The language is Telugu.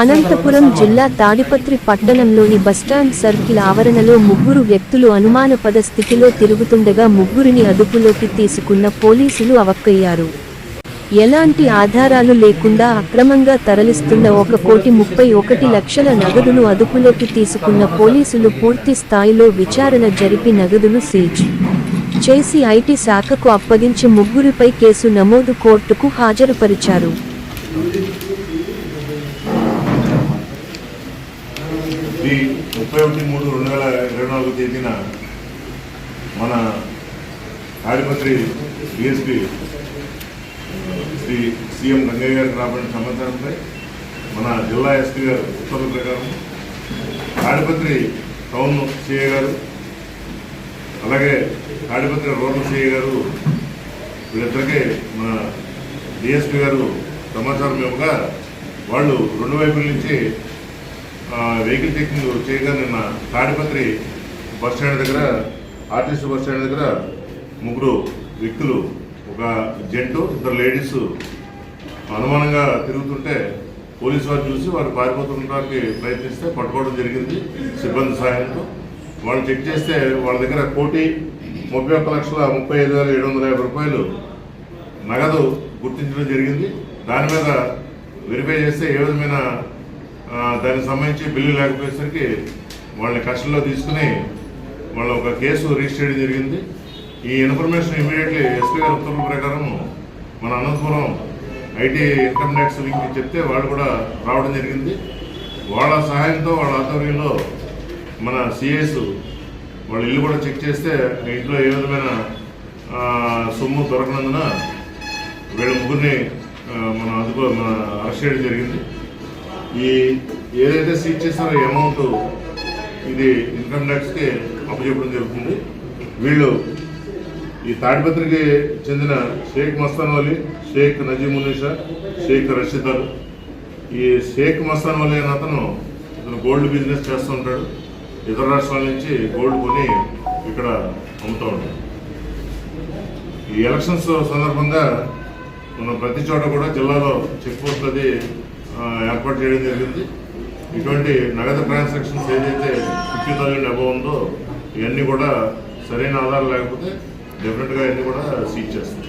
అనంతపురం జిల్లా తాడిపత్రి పట్టణంలోని బస్టాండ్ సర్కిల్ ఆవరణలో ముగ్గురు వ్యక్తులు అనుమానపద స్థితిలో తిరుగుతుండగా ముగ్గురిని అదుపులోకి తీసుకున్న పోలీసులు అవక్కయ్యారు. ఎలాంటి ఆధారాలు లేకుండా అక్రమంగా తరలిస్తున్న ఒక కోటి ముప్పై ఒకటి లక్షల నగదును అదుపులోకి తీసుకున్న పోలీసులు పూర్తి స్థాయిలో విచారణ జరిపి నగదును సీజ్ చేసి ఐటీ శాఖకు అప్పగించి ముగ్గురిపై కేసు నమోదు కోర్టుకు హాజరుపరిచారు. ఈ ముప్పై ఒకటి మూడు రెండు వేల ఇరవై నాలుగు తేదీన మన తాడిపత్రి డిఎస్పి శ్రీ సీఎం గంగయ్య గారికి రాబడిన సమాచారంపై మన జిల్లా ఎస్పీ గారు ఉత్తర్వుల ప్రకారం తాడిపత్రి టౌన్ సిఐ గారు అలాగే తాడిపత్రి రూరల్ సిఐ గారు వీళ్ళిద్దరికీ మన డిఎస్పీ గారు సమాచారం ఇవ్వగా వాళ్ళు రెండు వైపుల నుంచి వెహికల్ చెకింగ్ చేయగా నిన్న తాడిపత్రి బస్ స్టాండ్ దగ్గర ఆర్టీసీ బస్ స్టాండ్ దగ్గర ముగ్గురు వ్యక్తులు ఒక జెంటు ఇద్దరు లేడీస్ అనుమానంగా తిరుగుతుంటే పోలీసు వారు చూసి వారు పారిపోతుండడానికి ప్రయత్నిస్తే పట్టుకోవడం జరిగింది సిబ్బంది సహాయంతో. వాళ్ళు చెక్ చేస్తే వాళ్ళ దగ్గర కోటి ముప్పై ఒక్క లక్షల ముప్పై ఐదు వేల ఏడు వందల యాభై రూపాయలు నగదు గుర్తించడం జరిగింది. దాని మీద వెరిఫై చేస్తే ఏ విధమైన దానికి సంబంధించి బిల్లు లేకపోయేసరికి వాళ్ళని కస్టడీలో తీసుకుని వాళ్ళ ఒక కేసు రిజిస్టర్ చేయడం జరిగింది. ఈ ఇన్ఫర్మేషన్ ఇమీడియట్లీ ఎస్పీ గారి ఉత్తర్వుల ప్రకారం మన Anantapuram IT income tax link చెప్తే వాళ్ళు కూడా రావడం జరిగింది. వాళ్ళ సహాయంతో వాళ్ళ ఆధ్వర్యంలో మన సిఎస్ వాళ్ళ ఇల్లు కూడా చెక్ చేస్తే ఇంట్లో ఏ విధమైన సొమ్ము దొరకనందున వీళ్ళ ముగ్గురిని మన అదుపు మన అరెస్ట్ చేయడం జరిగింది. ఈ ఏదైతే సీజ్ చేస్తారో అమౌంట్ ఇది ఇన్కమ్ ట్యాక్స్కి అప్పచెప్పడం జరుగుతుంది. వీళ్ళు ఈ తాడిపత్రికి చెందిన షేక్ మస్తాన్ వలీ షేక్ నజీమునిషా షేక్ రషీద్ అల్. ఈ షేక్ మస్తాన్ వలీ అనే అతను ఇతను గోల్డ్ బిజినెస్ చేస్తూ ఉంటాడు. ఇతర రాష్ట్రాల నుంచి గోల్డ్ కొని ఇక్కడ అమ్ముతూ ఉంటాడు. ఈ ఎలక్షన్స్ సందర్భంగా మనం ప్రతి చోట కూడా జిల్లాలో చెక్ పోస్ట్ అది ఏర్పాటు చేయడం జరిగింది. ఇటువంటి నగదు ట్రాన్సాక్షన్స్ ఏదైతే ఫిఫ్టీ థౌసండ్ అబవ్ ఉందో ఇవన్నీ కూడా సరైన ఆధారం లేకపోతే డెఫినెట్గా ఇవన్నీ కూడా సీజ్ చేస్తాం